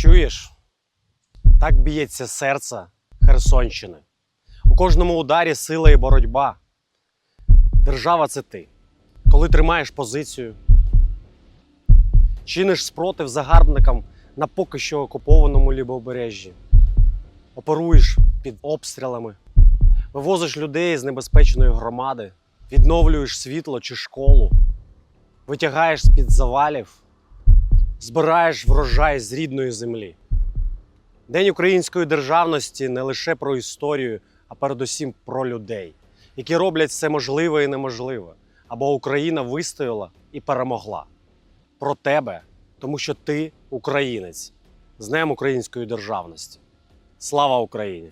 Чуєш? Так б'ється серце Херсонщини. У кожному ударі сила і боротьба. Держава це ти. Коли тримаєш позицію, чиниш спротив загарбникам на поки що окупованому лівобережжі, оперуєш під обстрілами, вивозиш людей з небезпечної громади, відновлюєш світло чи школу, витягаєш з-під завалів, збираєш врожай з рідної землі. День української державності не лише про історію, а передусім про людей, які роблять все можливе і неможливе, аби Україна вистояла і перемогла. Про тебе, тому що ти українець з Днем української державності. Слава Україні!